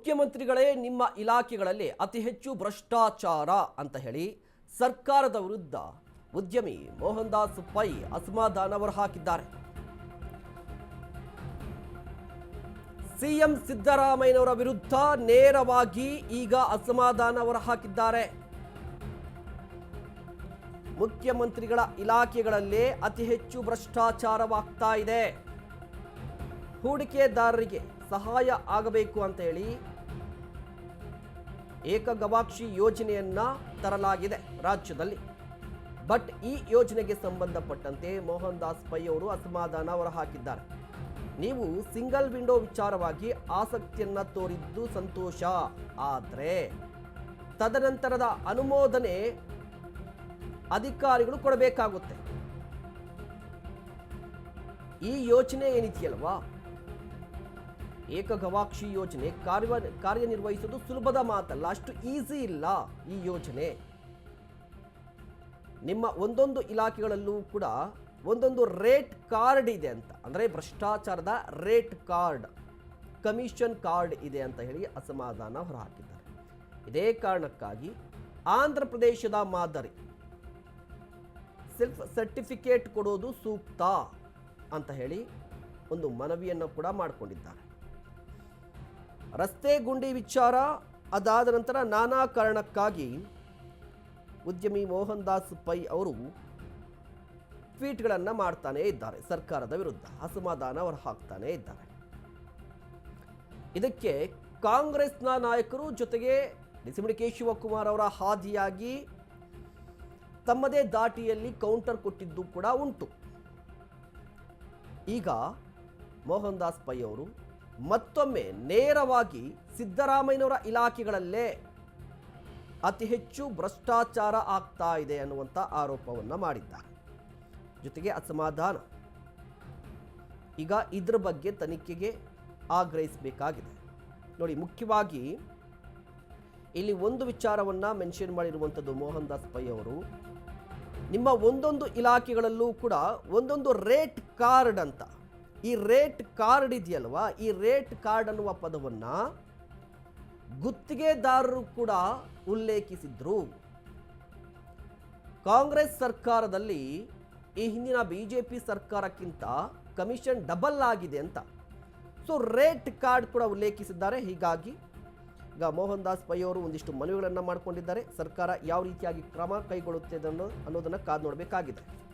ಮುಖ್ಯಮಂತ್ರಿಗಳೇ ನಿಮ್ಮ ಇಲಾಖೆಗಳಲ್ಲಿ ಅತಿ ಹೆಚ್ಚು ಭ್ರಷ್ಟಾಚಾರ ಅಂತ ಹೇಳಿ ಸರ್ಕಾರದ ವಿರುದ್ಧ ಉದ್ಯಮಿ ಮೋಹನ್ ದಾಸ್ ಪೈ ಅಸಮಾಧಾನ ಹೊರಹಾಕಿದ್ದಾರೆ ಸಿಎಂ ಸಿದ್ದರಾಮಯ್ಯನವರ ವಿರುದ್ಧ ನೇರವಾಗಿ ಈಗ ಅಸಮಾಧಾನ ಹೊರಹಾಕಿದ್ದಾರೆ ಮುಖ್ಯಮಂತ್ರಿಗಳ ಇಲಾಖೆಗಳಲ್ಲೇ ಅತಿ ಹೆಚ್ಚು ಭ್ರಷ್ಟಾಚಾರವಾಗ್ತಾ ಇದೆ. ಹೂಡಿಕೆದಾರರಿಗೆ ಸಹಾಯ ಆಗಬೇಕು ಅಂತ ಹೇಳಿ ಏಕಗವಾಕ್ಷಿ ಯೋಜನೆಯನ್ನ ತರಲಾಗಿದೆ ರಾಜ್ಯದಲ್ಲಿ. ಬಟ್ ಈ ಯೋಜನೆಗೆ ಸಂಬಂಧಪಟ್ಟಂತೆ ಮೋಹನ್ ದಾಸ್ ಪೈ ಅವರು ಅಸಮಾಧಾನ ಹೊರಹಾಕಿದ್ದಾರೆ. ನೀವು ಸಿಂಗಲ್ ವಿಂಡೋ ವಿಚಾರವಾಗಿ ಆಸಕ್ತಿಯನ್ನ ತೋರಿದ್ದು ಸಂತೋಷ. ಆದರೆ ತದನಂತರದ ಅನುಮೋದನೆ ಅಧಿಕಾರಿಗಳು ಕೊಡಬೇಕಾಗುತ್ತೆ. ಈ ಯೋಜನೆ ಏನಿದೆಯಲ್ವಾ? ಏಕಗವಾಕ್ಷಿ ಯೋಜನೆ ಕಾರ್ಯ ಕಾರ್ಯನಿರ್ವಹಿಸೋದು ಸುಲಭದ ಮಾತಲ್ಲ, ಅಷ್ಟು ಈಸಿ ಇಲ್ಲ ಈ ಯೋಜನೆ. ನಿಮ್ಮ ಒಂದೊಂದು ಇಲಾಖೆಗಳಲ್ಲೂ ಕೂಡ ಒಂದೊಂದು ರೇಟ್ ಕಾರ್ಡ್ ಇದೆ ಅಂತ, ಅಂದರೆ ಭ್ರಷ್ಟಾಚಾರದ ರೇಟ್ ಕಾರ್ಡ್ ಕಮಿಷನ್ ಕಾರ್ಡ್ ಇದೆ ಅಂತ ಹೇಳಿ ಅಸಮಾಧಾನ ಹೊರಹಾಕಿದ್ದಾರೆ. ಇದೇ ಕಾರಣಕ್ಕಾಗಿ ಆಂಧ್ರ ಪ್ರದೇಶದ ಮಾದರಿ ಸೆಲ್ಫ್ ಸರ್ಟಿಫಿಕೇಟ್ ಕೊಡೋದು ಸೂಕ್ತ ಅಂತ ಹೇಳಿ ಒಂದು ಮನವಿಯನ್ನು ಕೂಡ ಮಾಡಿಕೊಂಡಿದ್ದಾರೆ. ರಸ್ತೆ ಗುಂಡಿ ವಿಚಾರ ಅದಾದ ನಂತರ ನಾನಾ ಕಾರಣಕ್ಕಾಗಿ ಉದ್ಯಮಿ ಮೋಹನ್ ದಾಸ್ ಪೈ ಅವರು ಟ್ವೀಟ್ಗಳನ್ನು ಮಾಡ್ತಾನೇ ಇದ್ದಾರೆ. ಸರ್ಕಾರದ ವಿರುದ್ಧ ಅಸಮಾಧಾನ ಅವರು ಹಾಕ್ತಾನೇ ಇದ್ದಾರೆ. ಇದಕ್ಕೆ ಕಾಂಗ್ರೆಸ್ನ ನಾಯಕರು ಜೊತೆಗೆ ಡಿಸಿಮಿಡಿಕೆ ಶಿವಕುಮಾರ್ ಅವರ ಹಾದಿಯಾಗಿ ತಮ್ಮದೇ ದಾಟಿಯಲ್ಲಿ ಕೌಂಟರ್ ಕೊಟ್ಟಿದ್ದು ಕೂಡ ಉಂಟು. ಈಗ ಮೋಹನ್ ದಾಸ್ ಪೈ ಅವರು ಮತ್ತೊಮ್ಮೆ ನೇರವಾಗಿ ಸಿದ್ದರಾಮಯ್ಯನವರ ಇಲಾಖೆಗಳಲ್ಲೇ ಅತಿ ಹೆಚ್ಚು ಭ್ರಷ್ಟಾಚಾರ ಆಗ್ತಾ ಇದೆ ಅನ್ನುವಂಥ ಆರೋಪವನ್ನು ಮಾಡಿದ್ದಾರೆ. ಜೊತೆಗೆ ಅಸಮಾಧಾನ. ಈಗ ಇದ್ರ ಬಗ್ಗೆ ತನಿಖೆಗೆ ಆಗ್ರಹಿಸಬೇಕಾಗಿದೆ. ನೋಡಿ, ಮುಖ್ಯವಾಗಿ ಇಲ್ಲಿ ಒಂದು ವಿಚಾರವನ್ನು ಮೆನ್ಷನ್ ಮಾಡಿರುವಂಥದ್ದು ಮೋಹನ್ ದಾಸ್ ಪೈ ಅವರು. ನಿಮ್ಮ ಒಂದೊಂದು ಇಲಾಖೆಗಳಲ್ಲೂ ಕೂಡ ಒಂದೊಂದು ರೇಟ್ ಕಾರ್ಡ್ ಅಂತ ಈ ರೇಟ್ ಕಾರ್ಡ್ ಇದೆಯಲ್ವಾ? ಈ ರೇಟ್ ಕಾರ್ಡ್ ಅನ್ನುವ ಪದವನ್ನು ಗುತ್ತಿಗೆದಾರರು ಕೂಡ ಉಲ್ಲೇಖಿಸಿದ್ರು. ಕಾಂಗ್ರೆಸ್ ಸರ್ಕಾರದಲ್ಲಿ ಈ ಹಿಂದಿನ ಬಿ ಜೆ ಪಿ ಸರ್ಕಾರಕ್ಕಿಂತ ಕಮಿಷನ್ ಡಬಲ್ ಆಗಿದೆ ಅಂತ. ಸೊ, ರೇಟ್ ಕಾರ್ಡ್ ಕೂಡ ಉಲ್ಲೇಖಿಸಿದ್ದಾರೆ. ಹೀಗಾಗಿ ಈಗ ಮೋಹನ್ ದಾಸ್ ಪೈ ಅವರು ಒಂದಿಷ್ಟು ಮನವಿಗಳನ್ನು ಮಾಡಿಕೊಂಡಿದ್ದಾರೆ. ಸರ್ಕಾರ ಯಾವ ರೀತಿಯಾಗಿ ಕ್ರಮ ಕೈಗೊಳ್ಳುತ್ತೆ ಅನ್ನೋ ಅನ್ನೋದನ್ನು ಕಾದು ನೋಡಬೇಕಾಗಿದೆ.